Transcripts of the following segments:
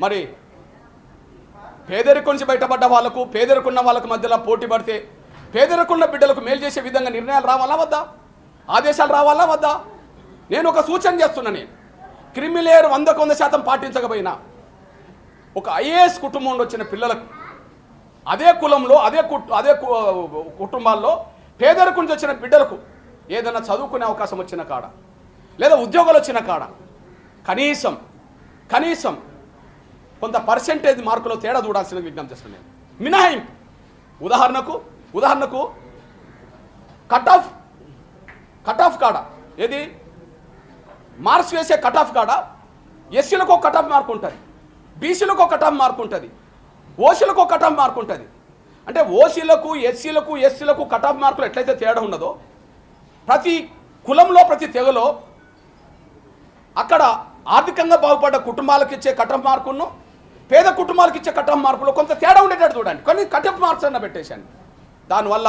మరి పేదరికం నుంచి బయటపడ్డ వాళ్ళకు పేదరికున్న వాళ్ళకు మధ్యలో పోటీ పడితే పేదరికున్న బిడ్డలకు మేలు చేసే విధంగా నిర్ణయాలు రావాలా వద్దా? ఆదేశాలు రావాలా వద్దా? నేను ఒక సూచన చేస్తున్నా నేను. క్రిమిలేయర్ వందకు వంద శాతం పాటించకపోయినా ఒక ఐఏఎస్ కుటుంబం వచ్చిన పిల్లలకు అదే కులంలో అదే అదే కు- కుటుంబాల్లో పేదరికం నుంచి వచ్చిన బిడ్డలకు ఏదైనా చదువుకునే అవకాశం వచ్చిన కాడ లేదా ఉద్యోగాలు వచ్చిన కాడ కనీసం కనీసం కొంత పర్సెంటేజ్ మార్కులో తేడా చూడాల్సిన విజ్ఞప్తి చేస్తున్నాను మినహాయింపు. ఉదాహరణకు ఉదాహరణకు కట్ ఆఫ్ కట్ ఆఫ్ కాడ. ఏది? మార్క్స్ వేసే కట్ ఆఫ్ కాడ ఎస్సీలకు ఒక కట్ ఆఫ్ మార్క్ ఉంటుంది. బీసీలకు ఒక కట్ ఆఫ్ మార్క్ ఉంటుంది. ఓసీలకు ఒక కట్ ఆఫ్ మార్క్ ఉంటుంది. అంటే ఓసీలకు ఎస్సీలకు ఎస్సీలకు కట్ ఆఫ్ మార్కులు ఎట్లయితే తేడా ఉన్నదో ప్రతి కులంలో ప్రతి తెగలో అక్కడ ఆర్థికంగా బాగుపడ్డ కుటుంబాలకు ఇచ్చే కట్ ఆఫ్ మార్కును పేద కుటుంబాలకు ఇచ్చే కట్ మార్పులో కొంత తేడా ఉండేటట్టు చూడండి. కొన్ని కటప్ మార్క్స్ అన్న పెట్టేశాను. దానివల్ల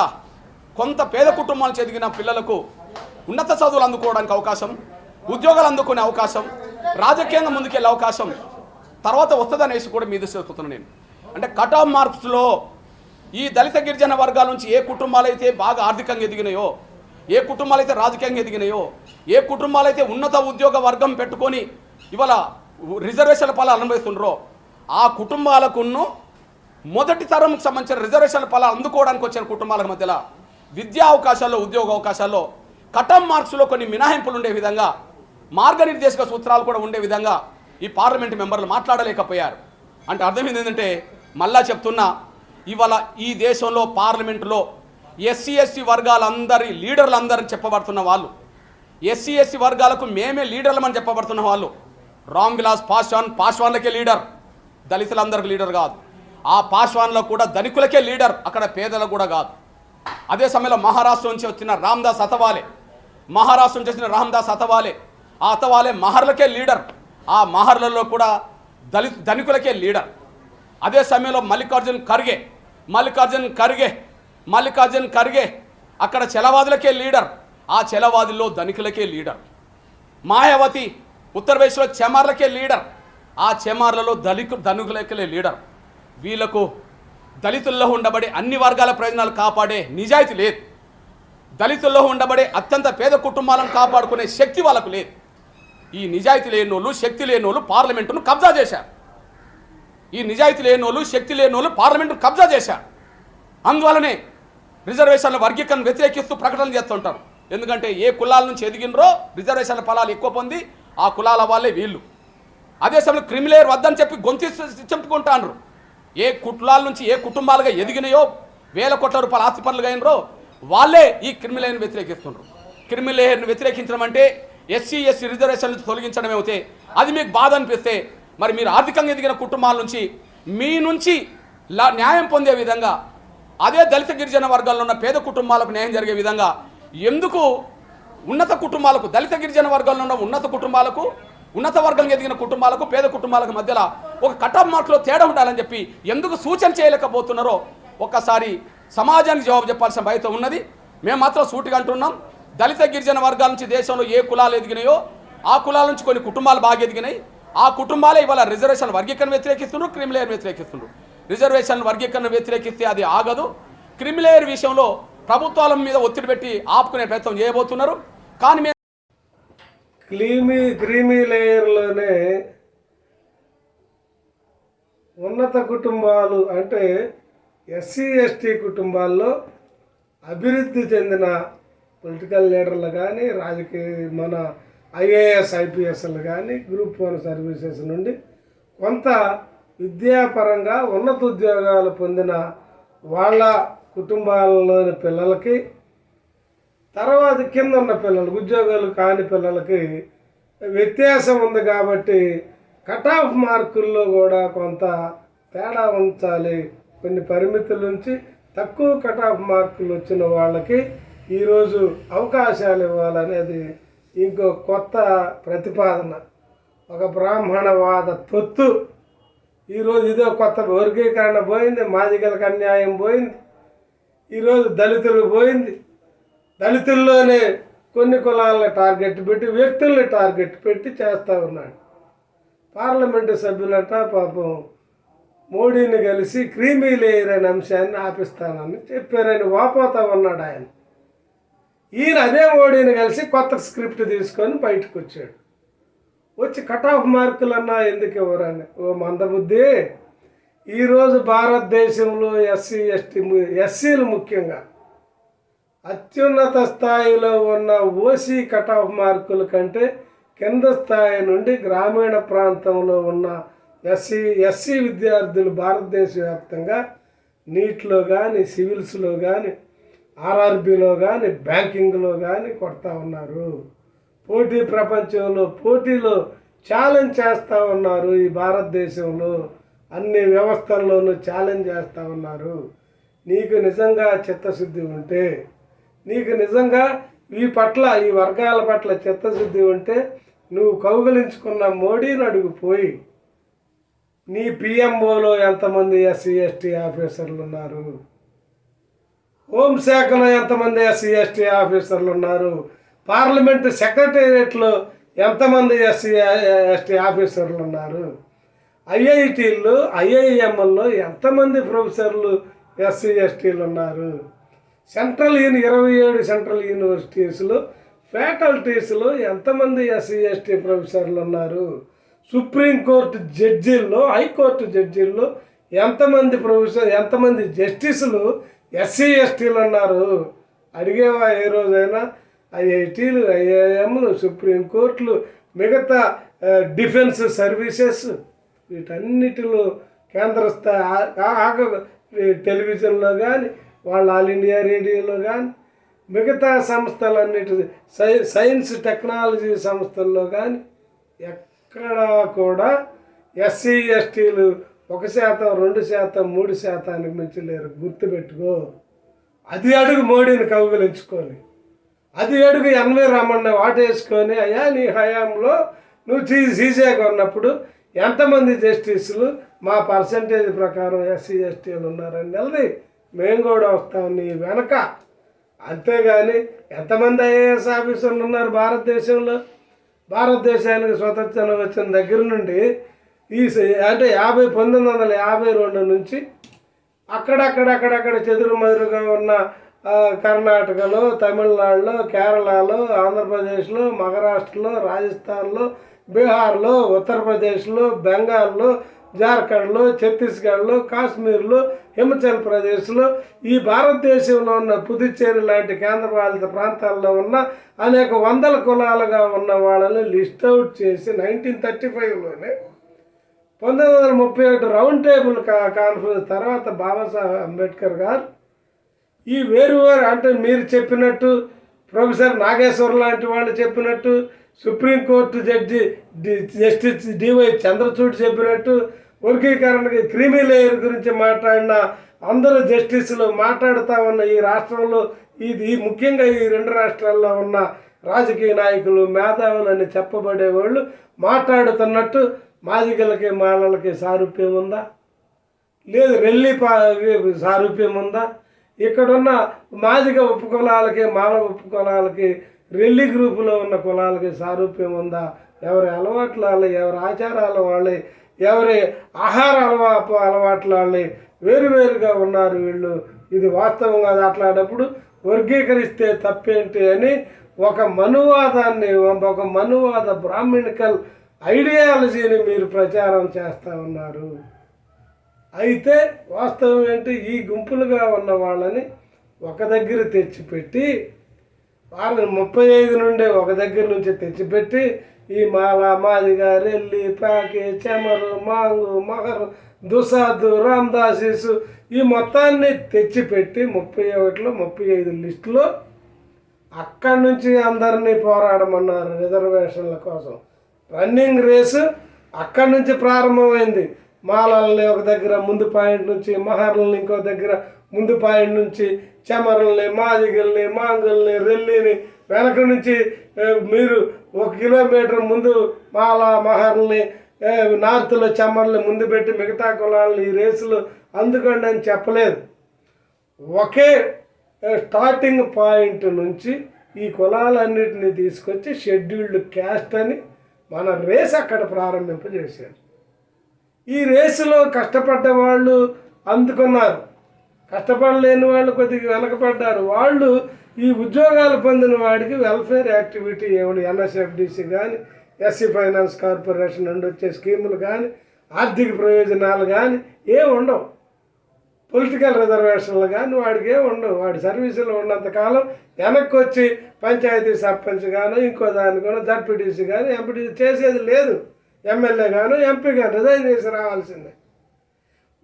కొంత పేద కుటుంబాలు చదివిన పిల్లలకు ఉన్నత చదువులు అందుకోవడానికి అవకాశం ఉద్యోగాలు అందుకునే అవకాశం రాజకీయంగా ముందుకెళ్ళే అవకాశం తర్వాత వస్తుందనేసి కూడా మీద చెప్తున్నాను నేను. అంటే కట్ ఆఫ్ మార్క్స్లో ఈ దళిత గిరిజన వర్గాల నుంచి ఏ కుటుంబాలు అయితే బాగా ఆర్థికంగా ఎదిగినాయో ఏ కుటుంబాలు అయితే రాజకీయంగా ఎదిగినాయో ఏ కుటుంబాలు అయితే ఉన్నత ఉద్యోగ వర్గం పెట్టుకొని ఇవాళ రిజర్వేషన్ల ఫలాలు అనుభవిస్తుండ్రో ఆ కుటుంబాలకును మొదటి తరంకు సంబంధించిన రిజర్వేషన్ల ఫలాలు అందుకోవడానికి వచ్చిన కుటుంబాల మధ్యలో విద్యా అవకాశాల్లో ఉద్యోగ అవకాశాల్లో కటం మార్క్స్లో కొన్ని మినహాయింపులు ఉండే విధంగా మార్గనిర్దేశక సూత్రాలు కూడా ఉండే విధంగా ఈ పార్లమెంట్ మెంబర్లు మాట్లాడలేకపోయారు. అంటే అర్థమైంది ఏంటంటే మళ్ళా చెప్తున్నా ఇవాళ ఈ దేశంలో పార్లమెంటులో ఎస్సీ ఎస్సీ వర్గాలందరి లీడర్లందరని చెప్పబడుతున్న వాళ్ళు ఎస్సీ ఎస్సీ వర్గాలకు మేమే లీడర్లమని చెప్పబడుతున్న వాళ్ళు రామ్ విలాస్ పాస్వాన్ పాస్వాన్లకే లీడర్. దళితులందరికీ లీడర్ కాదు. ఆ పాశ్వాన్లో కూడా ధనికులకే లీడర్ అక్కడ పేదలకు కూడా కాదు. అదే సమయంలో మహారాష్ట్ర నుంచి వచ్చిన రామ్దాస్ అతవాలే. మహారాష్ట్ర నుంచి వచ్చిన రామ్దాస్ అతవాలే. ఆ అతవాలే మహర్లకే లీడర్ ఆ మహర్లలో కూడా దళిత ధనికులకే లీడర్. అదే సమయంలో మల్లికార్జున్ ఖర్గే మల్లికార్జున్ ఖర్గే మల్లికార్జున్ ఖర్గే అక్కడ చెలవాదులకే లీడర్ ఆ చెలవాదుల్లో ధనికులకే లీడర్. మాయావతి ఉత్తరప్రదేశ్లో చెమార్లకే లీడర్. ఆ చెమార్లలో దళికు ధనుకులకే లీడర్. వీళ్ళకు దళితుల్లో ఉండబడే అన్ని వర్గాల ప్రయోజనాలు కాపాడే నిజాయితీ లేదు. దళితుల్లో ఉండబడే అత్యంత పేద కుటుంబాలను కాపాడుకునే శక్తి వాళ్ళకు లేదు. ఈ నిజాయితీ లేనోళ్ళు శక్తి లేనోళ్ళు పార్లమెంటును కబ్జా చేశారు. ఈ నిజాయితీ లేనోళ్ళు శక్తి లేనోళ్ళు పార్లమెంటును కబ్జా చేశారు. అందువలనే రిజర్వేషన్ల వర్గీకరణ వ్యతిరేకిస్తూ ప్రకటనలు చేస్తుంటారు. ఎందుకంటే ఏ కులాల నుంచి ఎదిగినరో రిజర్వేషన్ల ఫలాలు ఎక్కువ పొంది ఆ కులాల వాళ్ళే వీళ్ళు. అదే సమయంలో క్రిమిలేయర్ వద్దని చెప్పి గొంతు చెప్పుకుంటాండ్రు ఏ కుట్లాల నుంచి ఏ కుటుంబాలుగా ఎదిగినాయో వేల కోట్ల రూపాయల ఆస్తి పనులుగా అయినరో వాళ్ళే ఈ క్రిమిలేయర్ని వ్యతిరేకిస్తున్నారు క్రిమిలేయర్ని వ్యతిరేకించడం అంటే ఎస్సీ ఎస్సీ రిజర్వేషన్ నుంచి తొలగించడం అవుతే అది మీకు బాధ అనిపిస్తే మరి మీరు ఆర్థికంగా ఎదిగిన కుటుంబాల నుంచి మీ నుంచి లా- న్యాయం పొందే విధంగా అదే దళిత గిరిజన వర్గాల్లో ఉన్న పేద కుటుంబాలకు న్యాయం జరిగే విధంగా ఎందుకు ఉన్నత కుటుంబాలకు దళిత గిరిజన వర్గాల్లో ఉన్న ఉన్నత కుటుంబాలకు ఉన్నత వర్గం ఎదిగిన కుటుంబాలకు పేద కుటుంబాలకు మధ్యలో ఒక కటాఫ్ మార్కులో తేడా ఉండాలని చెప్పి ఎందుకు సూచన చేయలేకపోతున్నారో ఒక్కసారి సమాజానికి జవాబు చెప్పాల్సిన బాధ్యత ఉన్నది. మేము మాత్రం సూటిగా అంటున్నాం. దళిత గిరిజన వర్గాల నుంచి దేశంలో ఏ కులాలు ఎదిగినాయో ఆ కులాల నుంచి కొన్ని కుటుంబాలు బాగా ఎదిగినాయి. ఆ కుటుంబాలే ఇవాళ రిజర్వేషన్ వర్గీకరణ వ్యతిరేకిస్తున్నారు క్రిమిలేయర్ వ్యతిరేకిస్తున్నారు రిజర్వేషన్ వర్గీకరణ వ్యతిరేకిస్తే అది ఆగదు. క్రిమిలేయర్ విషయంలో ప్రభుత్వాల మీద ఒత్తిడి పెట్టి ఆపుకునే ప్రయత్నం చేయబోతున్నారు. కానీ క్లీమీ క్రీమీ లేయర్లోనే ఉన్నత కుటుంబాలు అంటే ఎస్సీ ఎస్టీ కుటుంబాల్లో అభివృద్ధి చెందిన పొలిటికల్ లీడర్లు కానీ రాజకీయ మన ఐఏఎస్ ఐపీఎస్లు కానీ గ్రూప్ వన్ సర్వీసెస్ నుండి కొంత విద్యాపరంగా ఉన్నత ఉద్యోగాలు పొందిన వాళ్ళ కుటుంబాలలోని పిల్లలకి తర్వాత కింద ఉన్న పిల్లలు ఉద్యోగాలు కాని పిల్లలకి వ్యత్యాసం ఉంది కాబట్టి కట్ ఆఫ్ మార్కుల్లో కూడా కొంత తేడా ఉంచాలి. కొన్ని పరిమితుల నుంచి తక్కువ కట్ ఆఫ్ మార్కులు వచ్చిన వాళ్ళకి ఈరోజు అవకాశాలు ఇవ్వాలనేది ఇంకో కొత్త ప్రతిపాదన. ఒక బ్రాహ్మణవాద తొత్తు. ఈరోజు ఇదో కొత్త వర్గీకరణ పోయింది మాదిగలకు అన్యాయం పోయింది. ఈరోజు దళితులు పోయింది. దళితుల్లోనే కొన్ని కులాలను టార్గెట్ పెట్టి వ్యక్తుల్ని టార్గెట్ పెట్టి చేస్తూ ఉన్నాడు. పార్లమెంటు సభ్యులట పాపం మోడీని కలిసి క్రీమీ లేయర్ అనే అంశాన్ని ఆపిస్తానని చెప్పారని వాపోతా ఉన్నాడు ఆయన. ఈయన అదే మోడీని కలిసి కొత్త స్క్రిప్ట్ తీసుకొని బయటకు వచ్చాడు వచ్చి కట్ ఆఫ్ మార్కులన్నా ఎందుకు ఇవ్వరని ఓ మందబుద్ధి. ఈరోజు భారతదేశంలో ఎస్సీ ఎస్టీ ఎస్సీలు ముఖ్యంగా అత్యున్నత స్థాయిలో ఉన్న ఓసీ కట్ ఆఫ్ మార్కుల కంటే కింద స్థాయి నుండి గ్రామీణ ప్రాంతంలో ఉన్న ఎస్సీ ఎస్సీ విద్యార్థులు భారతదేశ వ్యాప్తంగా నీట్లో కానీ సివిల్స్లో కానీ ఆర్ఆర్బీలో కానీ బ్యాంకింగ్లో కానీ కొడతా ఉన్నారు. పోటీ ప్రపంచంలో పోటీలో ఛాలెంజ్ చేస్తూ ఉన్నారు ఈ భారతదేశంలో. అన్ని వ్యవస్థల్లోనూ ఛాలెంజ్ చేస్తూ ఉన్నారు. నీకు నిజంగా చిత్తశుద్ధి ఉంటే నీకు నిజంగా ఈ పట్ల ఈ వర్గాల పట్ల చిత్తశుద్ధి ఉంటే నువ్వు కౌగలించుకున్న మోడీని అడుగు పోయి నీ పిఎంఓలో ఎంతమంది ఎస్సీ ఎస్టీ ఆఫీసర్లు ఉన్నారు? హోంశాఖలో ఎంతమంది ఎస్సీ ఎస్టీ ఆఫీసర్లు ఉన్నారు? పార్లమెంటు సెక్రటేరియట్లో ఎంతమంది ఎస్సీ ఎస్టీ ఆఫీసర్లు ఉన్నారు? ఐఐటీల్లో ఐఐఎంఎల్లో ఎంతమంది ప్రొఫెసర్లు ఎస్సీ ఎస్టీలు ఉన్నారు? సెంట్రల్ యూని ఇరవై ఏడు సెంట్రల్ యూనివర్సిటీస్లో ఫ్యాకల్టీస్లో ఎంతమంది ఎస్సీ ఎస్టీ ప్రొఫెసర్లు ఉన్నారు? సుప్రీంకోర్టు జడ్జీల్లో హైకోర్టు జడ్జీల్లో ఎంతమంది ప్రొఫెసర్ ఎంతమంది జస్టిసులు ఎస్సీ ఎస్టీలు ఉన్నారు? అడిగేవా ఏ రోజైనా? ఐఐటీలు ఐఐఎంలు సుప్రీంకోర్టులు మిగతా డిఫెన్స్ సర్వీసెస్ వీటన్నిటిలో కేంద్ర స్థాయి టెలివిజన్లో కానీ వాళ్ళు ఆల్ ఇండియా రేడియోలో కానీ మిగతా సంస్థలన్నిటి సై సైన్స్ టెక్నాలజీ సంస్థల్లో కానీ ఎక్కడా కూడా ఎస్సీ ఎస్టీలు ఒక శాతం రెండు శాతం మూడు శాతానికి మించి లేరు. గుర్తుపెట్టుకో. అది అడుగు మోడీని కౌగులించుకొని. అది అడుగు ఎన్వి రమణ వాటేసుకొని అయ్యా నీ హయాంలో నువ్వు చీ సీజేగా ఉన్నప్పుడు ఎంతమంది జస్టిస్లు మా పర్సంటేజ్ ప్రకారం ఎస్సీ ఎస్టీలు ఉన్నారని నిలదీ. మేము కూడా వస్తాం నీ వెనక. అంతేగాని ఎంతమంది ఐఏఎస్ ఆఫీసర్లు ఉన్నారు భారతదేశంలో? భారతదేశానికి స్వతంత్రం వచ్చిన దగ్గర నుండి ఈ అంటే యాభై పంతొమ్మిది వందల యాభై రెండు నుంచి అక్కడక్కడక్కడక్కడ చెదురుమదురుగా ఉన్న కర్ణాటకలో తమిళనాడులో కేరళలో ఆంధ్రప్రదేశ్లో మహారాష్ట్రలో రాజస్థాన్లో బీహార్లో ఉత్తరప్రదేశ్లో బెంగాల్లో జార్ఖండ్లో ఛత్తీస్గఢ్లో కాశ్మీర్లో హిమాచల్ ప్రదేశ్లో ఈ భారతదేశంలో ఉన్న పుదుచ్చేరి లాంటి కేంద్రపాలిత ప్రాంతాల్లో ఉన్న అనేక వందల కులాలుగా ఉన్న వాళ్ళని లిస్ట్ అవుట్ చేసి నైన్టీన్ థర్టీ ఫైవ్లోనే పంతొమ్మిది వందల ముప్పై ఒకటి రౌండ్ టేబుల్ కాన్ఫరెన్స్ తర్వాత బాబాసాహెబ్ అంబేద్కర్ గారు ఈ వేరు వేరు అంటే మీరు చెప్పినట్టు ప్రొఫెసర్ నాగేశ్వర్ లాంటి వాళ్ళు చెప్పినట్టు సుప్రీంకోర్టు జడ్జి డి- జస్టిస్ డివై చంద్రచూడ్ చెప్పినట్టు వర్గీకరణకి క్రిమి లేయర్ గురించి మాట్లాడిన అందరూ జస్టిస్లు మాట్లాడుతూ ఉన్న ఈ రాష్ట్రంలో ఇది ముఖ్యంగా ఈ రెండు రాష్ట్రాల్లో ఉన్న రాజకీయ నాయకులు మేధావులు అని చెప్పబడే వాళ్ళు మాట్లాడుతున్నట్టు మాదిగలకి మాలలకి సారూప్యం ఉందా? లేదు రెల్లి పా సారూప్యం ఉందా? ఇక్కడున్న మాదిగ ఉపకులాలకి మాల ఉపకులాలకి రెల్లి గ్రూపులో ఉన్న కులాలకి సారూప్యం ఉందా? ఎవరి అలవాట్ల వాళ్ళే ఎవరి ఆచారాల వాళ్ళే ఎవరి ఆహార అలవా అలవాట్ల వాళ్ళని వేరువేరుగా ఉన్నారు వీళ్ళు. ఇది వాస్తవంగా మాట్లాడేటప్పుడు వర్గీకరిస్తే తప్పేంటి అని ఒక మనువాదాన్ని ఒక మనువాద బ్రాహ్మణికల్ ఐడియాలజీని మీరు ప్రచారం చేస్తూ ఉన్నారు. అయితే వాస్తవం ఏంటి? ఈ గుంపులుగా ఉన్న వాళ్ళని ఒక దగ్గర తెచ్చిపెట్టి వారిని ముప్పై ఐదు నుండే ఒక దగ్గర నుంచి తెచ్చిపెట్టి ఈ మాల మాదిగా రెల్లి ప్యాకి చెమరు మాంగు మహరు దుసాదు రామదాసీసు ఈ మొత్తాన్ని తెచ్చిపెట్టి ముప్పై ఒకటిలో ముప్పై ఐదు లిస్టులో అక్కడి నుంచి అందరినీ పోరాడమన్నారు రిజర్వేషన్ల కోసం. రన్నింగ్ రేసు అక్కడి నుంచి ప్రారంభమైంది. మాలల్ని ఒక దగ్గర ముందు పాయింట్ నుంచి మహర్లని ఇంకో దగ్గర ముందు పాయింట్ నుంచి చెమరల్ని మాదిగల్ని మాంగుల్ని రెల్లిని వెనక నుంచి మీరు ఒక కిలోమీటర్ ముందు మాల మహర్ని ఏ, నార్త్లో ముందు పెట్టి మిగతా కులాలని ఈ రేసులు అందుకోండి అని చెప్పలేదు. ఒకే స్టార్టింగ్ పాయింట్ నుంచి ఈ కులాలన్నిటిని తీసుకొచ్చి షెడ్యూల్డ్ క్యాస్ట్ అని మన రేస్ అక్కడ ప్రారంభింపజేశారు. ఈ రేసులో కష్టపడ్డ వాళ్ళు అందుకున్నారు. కష్టపడలేని వాళ్ళు కొద్దిగా వెనకపడ్డారు. వాళ్ళు ఈ ఉద్యోగాలు పొందిన వాడికి వెల్ఫేర్ యాక్టివిటీ ఏమిటి? ఎన్ఎస్ఎఫ్డిసి కానీ ఎస్సీ ఫైనాన్స్ కార్పొరేషన్ నుండి వచ్చే స్కీములు కానీ ఆర్థిక ప్రయోజనాలు కానీ ఏమి ఉండవు. పొలిటికల్ రిజర్వేషన్లు కానీ వాడికి ఏమి ఉండవు. వాడి సర్వీసులో ఉన్నంతకాలం వెనక్కి వచ్చి పంచాయతీ సర్పంచ్ గాను ఇంకో దానికోనో జడ్పీటీసీ కానీ ఎంపీటీసీ చేసేది లేదు. ఎమ్మెల్యే గాను ఎంపీ గాను రిజైన్ చేసి రావాల్సిందే.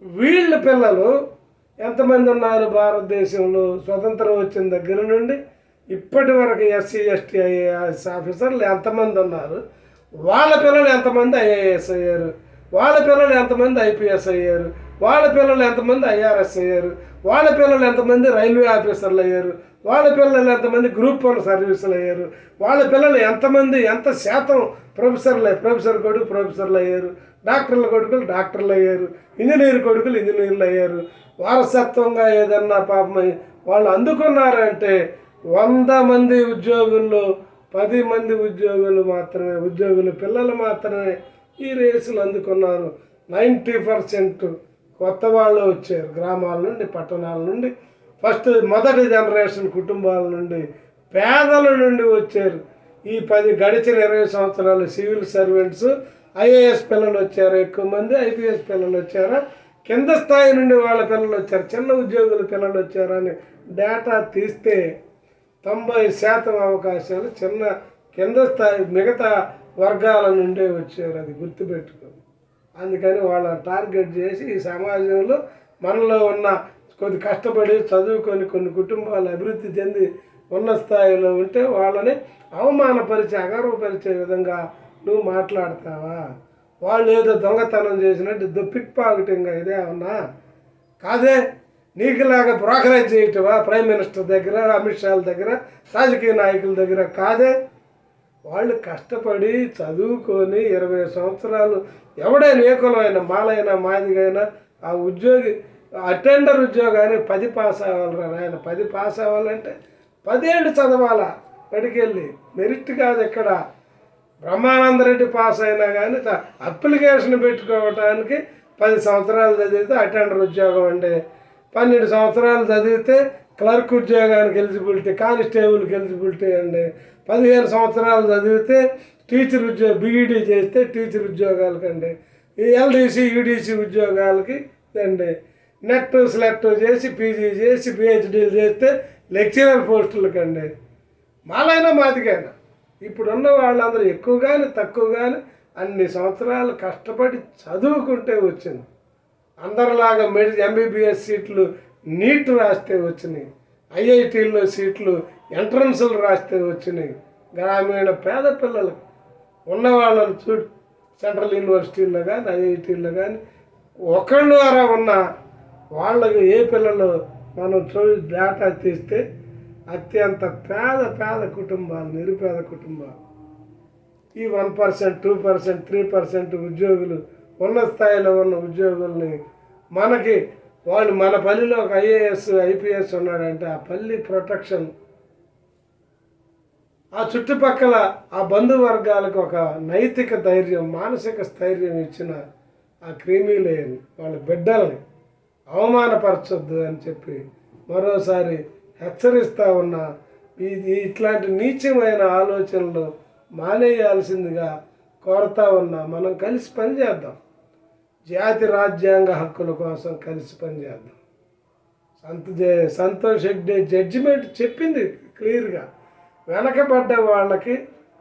వీళ్ళ పిల్లలు ఎంతమంది ఉన్నారు భారతదేశంలో? స్వతంత్రం వచ్చిన దగ్గర నుండి ఇప్పటి వరకు ఎస్సీ ఎస్టీ ఐఏఎస్ ఆఫీసర్లు ఎంతమంది ఉన్నారు? వాళ్ళ పిల్లలు ఎంతమంది ఐఏఎస్ అయ్యారు? వాళ్ళ పిల్లలు ఎంతమంది ఐపీఎస్ అయ్యారు? వాళ్ళ పిల్లలు ఎంతమంది ఐఆర్ఎస్ అయ్యారు? వాళ్ళ పిల్లలు ఎంతమంది రైల్వే ఆఫీసర్లు అయ్యారు? వాళ్ళ పిల్లలు ఎంతమంది గ్రూప్ వన్ సర్వీసులు అయ్యారు? వాళ్ళ పిల్లలు ఎంతమంది ఎంత శాతం ప్రొఫెసర్లు ప్రొఫెసర్ కొడుకు ప్రొఫెసర్లు అయ్యారు? డాక్టర్ల కొడుకులు డాక్టర్లు అయ్యారు ఇంజనీర్ కొడుకులు ఇంజనీర్లు అయ్యారు. వారసత్వంగా ఏదన్నా పాపం వాళ్ళు అందుకున్నారంటే వంద మంది ఉద్యోగుల్లో పది మంది ఉద్యోగులు మాత్రమే ఉద్యోగులు పిల్లలు మాత్రమే ఈ రేసులు అందుకున్నారు. నైంటీ పర్సెంట్ కొత్త వాళ్ళు వచ్చారు. గ్రామాల నుండి పట్టణాల నుండి ఫస్ట్ మొదటి జనరేషన్ కుటుంబాల నుండి పేదల నుండి వచ్చారు. ఈ పది గడిచిన ఇరవై సంవత్సరాలు సివిల్ సర్వెంట్స్ ఐఏఎస్ పిల్లలు వచ్చారు ఎక్కువ మంది ఐపీఎస్ పిల్లలు వచ్చారా? కింద స్థాయి నుండి వాళ్ళ పిల్లలు వచ్చారు. చిన్న ఉద్యోగుల పిల్లలు వచ్చారు అని డేటా తీస్తే తొంభై శాతం అవకాశాలు చిన్న కింద స్థాయి మిగతా వర్గాల నుండే వచ్చారు అది గుర్తుపెట్టుకో అందుకని వాళ్ళ టార్గెట్ చేసి ఈ సమాజంలో మనలో ఉన్న కొద్ది కష్టపడి చదువుకొని కొన్ని కుటుంబాలు అభివృద్ధి చెంది ఉన్న స్థాయిలో ఉంటే వాళ్ళని అవమానపరిచే అగర్వపరిచే విధంగా నువ్వు మాట్లాడతావా? వాళ్ళు ఏదో దొంగతనం చేసినట్టు పిక్ పాకెటింగ్ ఇదే ఉన్నా? కాదే నీకులాగా బ్రోకరేజ్ చేయటవా ప్రైమ్ మినిస్టర్ దగ్గర అమిత్ షాల దగ్గర రాజకీయ నాయకుల దగ్గర కాదే? వాళ్ళు కష్టపడి చదువుకొని ఇరవై సంవత్సరాలు ఎవడైనా ఏ కులమైనా మాలైనా మాదిగైనా ఆ ఉద్యోగి అటెండర్ ఉద్యోగాన్ని పది పాస్ అవ్వాలరా ఆయన పది పాస్ అవ్వాలంటే పదేళ్ళు చదవాలా? బడికెళ్ళి మెరిట్ కాదు ఇక్కడ బ్రహ్మానందరెడ్డి పాస్ అయినా కానీ అప్లికేషన్ పెట్టుకోవటానికి పది సంవత్సరాలు చదివితే అటెండర్ ఉద్యోగం అండి పన్నెండు సంవత్సరాలు చదివితే క్లర్క్ ఉద్యోగానికి ఎలిజిబిలిటీ కానిస్టేబుల్కి ఎలిజిబిలిటీ అండి పదిహేను సంవత్సరాలు చదివితే టీచర్ ఉద్యోగ బీఈడీ చేస్తే టీచర్ ఉద్యోగాలకండి ఈ ఎల్డీసీ యూడీసీ ఉద్యోగాలకి అండి నెట్ సెలెక్ట్ చేసి పీజీ చేసి పిహెచ్డీలు చేస్తే లెక్చరర్ పోస్టులకండి మాలైనా మాదికైనా ఇప్పుడున్న వాళ్ళందరూ ఎక్కువ కానీ తక్కువ కానీ అన్ని సంవత్సరాలు కష్టపడి చదువుకుంటే వచ్చింది. అందరిలాగా మెడి ఎంబీబీఎస్ సీట్లు నీట్ రాస్తే వచ్చినాయి. ఐఐటీల్లో సీట్లు ఎంట్రన్స్లు రాస్తే వచ్చినాయి. గ్రామీణ పేద పిల్లలు ఉన్న వాళ్ళని చూడు సెంట్రల్ యూనివర్సిటీల్లో కానీ ఐఐటీల్లో కానీ ఒకళ్ళు ద్వారా ఉన్న వాళ్ళకి ఏ పిల్లలు మనం చూ డేటా తీస్తే అత్యంత పేద పేద కుటుంబాలు నిరుపేద కుటుంబాలు. ఈ one percent two percent three percent ఉద్యోగులు ఉన్న స్థాయిలో ఉన్న ఉద్యోగుల్ని మనకి వాళ్ళు మన పల్లిలో ఒక ఐఏఎస్ ఐపీఎస్ ఉన్నాడంటే ఆ పల్లి ప్రొటెక్షన్ ఆ చుట్టుపక్కల ఆ బంధువర్గాలకు ఒక నైతిక ధైర్యం మానసిక స్థైర్యం ఇచ్చిన ఆ క్రీమీలేని వాళ్ళ బిడ్డల్ని అవమానపరచొద్దు అని చెప్పి మరోసారి హెచ్చరిస్తూ ఉన్న. ఇది ఇట్లాంటి నీచమైన ఆలోచనలు మానేయాల్సిందిగా కోరుతా ఉన్నా. మనం కలిసి పనిచేద్దాం జాతి రాజ్యాంగ హక్కుల కోసం కలిసి పనిచేద్దాం సంత సంతోష్ హెగ్డే జడ్జిమెంట్ చెప్పింది క్లియర్గా. వెనకబడ్డ వాళ్ళకి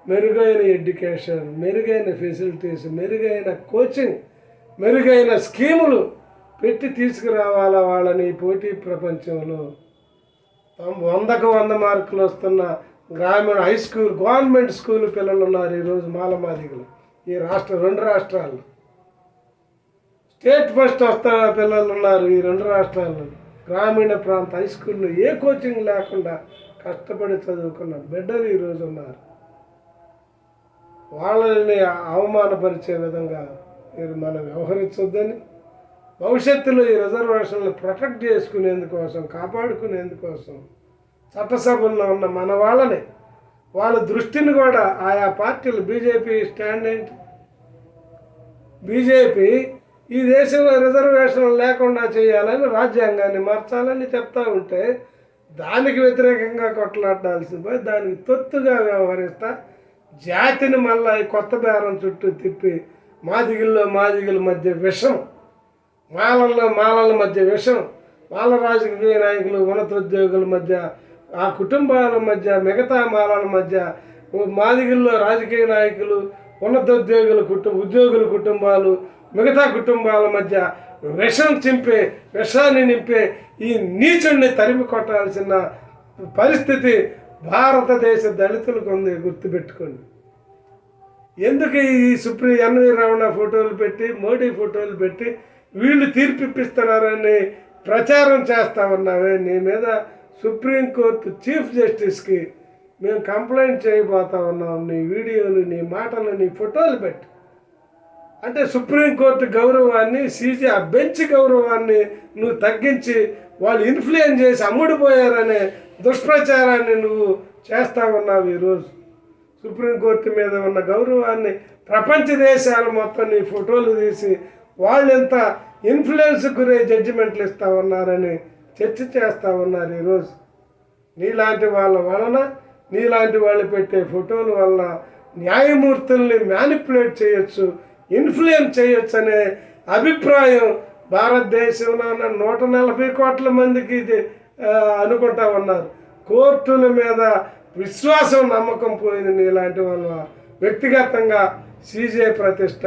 మెరుగైన ఎడ్యుకేషన్ మెరుగైన ఫెసిలిటీస్ మెరుగైన కోచింగ్ మెరుగైన స్కీములు పెట్టి తీసుకురావాలా వాళ్ళని పోటీ ప్రపంచంలో? వందకు వంద మార్కులు వస్తున్న గ్రామీణ హై స్కూల్ గవర్నమెంట్ స్కూల్ పిల్లలు ఉన్నారు ఈరోజు మాలమాదిగులు. ఈ రాష్ట్ర రెండు రాష్ట్రాల్లో. స్టేట్ ఫస్ట్ వస్తున్న పిల్లలు ఉన్నారు ఈ రెండు రాష్ట్రాల్లో. గ్రామీణ ప్రాంత హై స్కూల్లో ఏ కోచింగ్ లేకుండా కష్టపడి చదువుకున్న బిడ్డలు ఈరోజు ఉన్నారు. వాళ్ళని అవమానపరిచే విధంగా మీరు మనం వ్యవహరించొద్దని భవిష్యత్తులో ఈ రిజర్వేషన్లు ప్రొటెక్ట్ చేసుకునేందుకోసం కాపాడుకునేందుకోసం చట్టసభల్లో ఉన్న మన వాళ్ళని వాళ్ళ దృష్టిని కూడా ఆయా పార్టీలు బీజేపీ స్టాండ్ ఏంటి? బీజేపీ ఈ దేశంలో రిజర్వేషన్లు లేకుండా చేయాలని రాజ్యాంగాన్ని మార్చాలని చెప్తా ఉంటే దానికి వ్యతిరేకంగా కొట్లాడాల్సింది పోయి దానికి తొత్తుగా వ్యవహరిస్తా జాతిని మళ్ళా కొత్త బేరం చుట్టూ తిప్పి మాదిగుల్లో మాదిగుల మధ్య విషం మాలల్లో మాలల మధ్య విషం మాల రాజకీయ నాయకులు ఉన్నతోద్యోగుల మధ్య ఆ కుటుంబాల మధ్య మిగతా మాలల మధ్య మాదిగిల్లో రాజకీయ నాయకులు ఉన్నతోద్యోగుల కుటుంబ ఉద్యోగుల కుటుంబాలు మిగతా కుటుంబాల మధ్య విషం చింపే విషాన్ని నింపే ఈ నీచుడిని తరిమి కొట్టాల్సిన పరిస్థితి భారతదేశ దళితులకు ఉంది గుర్తుపెట్టుకోండి. ఎందుకు ఈ సుప్రీ ఎన్వి రమణ ఫోటోలు పెట్టి మోడీ ఫోటోలు పెట్టి వీళ్ళు తీర్పిప్పిస్తున్నారని ప్రచారం చేస్తా ఉన్నావే నీ మీద సుప్రీంకోర్టు చీఫ్ జస్టిస్కి మేము కంప్లైంట్ చేయబోతా ఉన్నాం. నీ వీడియోలు నీ మాటలు నీ ఫోటోలు పెట్టి. అంటే సుప్రీంకోర్టు గౌరవాన్ని సీజీ ఆ బెంచ్ గౌరవాన్ని నువ్వు తగ్గించి వాళ్ళు ఇన్ఫ్లుయెన్స్ చేసి అమ్ముడిపోయారనే దుష్ప్రచారాన్ని నువ్వు చేస్తా ఉన్నావు ఈరోజు. సుప్రీంకోర్టు మీద ఉన్న గౌరవాన్ని ప్రపంచ దేశాలు మొత్తం నీ ఫోటోలు తీసి వాళ్ళు ఎంత ఇన్ఫ్లుయెన్స్ గురే జడ్జిమెంట్లు ఇస్తా ఉన్నారని చర్చ చేస్తూ ఉన్నారు ఈరోజు. నీలాంటి వాళ్ళ వలన నీలాంటి వాళ్ళు పెట్టే ఫోటోల వలన న్యాయమూర్తుల్ని మ్యానిపులేట్ చేయొచ్చు ఇన్ఫ్లుయెన్స్ చేయొచ్చు అనే అభిప్రాయం భారతదేశంలో ఉన్న నూట నలభై కోట్ల మందికి ఇది అనుకుంటా ఉన్నారు. కోర్టుల మీద విశ్వాసం నమ్మకం పోయింది నీలాంటి వాళ్ళ వ్యక్తిగతంగా సీజే ప్రతిష్ట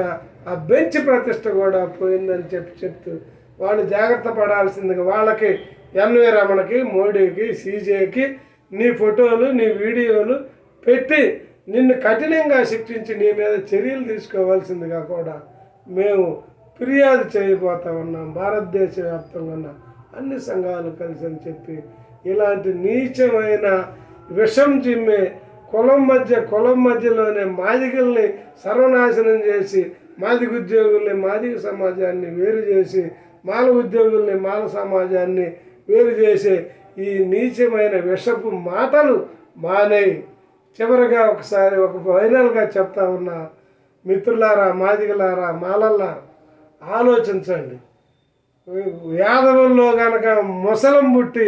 ఆ బెంచ్ ప్రతిష్ట కూడా పోయిందని చెప్పి చెప్తూ వాళ్ళు జాగ్రత్త పడాల్సిందిగా వాళ్ళకి ఎన్వి రమణకి మోడీకి సీజేకి నీ ఫోటోలు నీ వీడియోలు పెట్టి నిన్ను కఠినంగా శిక్షించి నీ మీద చర్యలు తీసుకోవాల్సిందిగా కూడా మేము ఫిర్యాదు చేయబోతా ఉన్నాం. భారతదేశ వ్యాప్తంగా ఉన్న అన్ని సంఘాలు కలిసి అని చెప్పి ఇలాంటి నీచమైన విషం చిమ్మే కులం మధ్య కులం మధ్యలోనే మాదిగల్ని సర్వనాశనం చేసి మాదిగ ఉద్యోగుల్ని మాదిగ సమాజాన్ని వేరు చేసి మాల ఉద్యోగుల్ని మాల సమాజాన్ని వేరు చేసే ఈ నీచమైన విషపు మాటలు మానేయి చివరిగా ఒకసారి ఒక ఫైనల్గా చెప్తా ఉన్నా మిత్రులారా మాదిగలారా మాలల్లారా ఆలోచించండి. యాదవుల్లో గనక ముసలం పుట్టి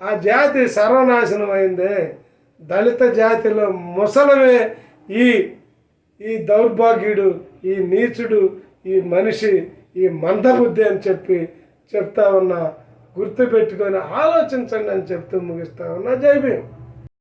ఆ జాతి సర్వనాశనం అయిందే దళిత జాతిలో ముసలమే ఈ ఈ దౌర్భాగ్యుడు ఈ నీచుడు ఈ మనిషి ఈ మందబుద్ధి అని చెప్పి చెప్తా ఉన్నా గుర్తుపెట్టుకొని ఆలోచించండి అని చెప్తూ ముగిస్తా ఉన్నా. జై భీమ్.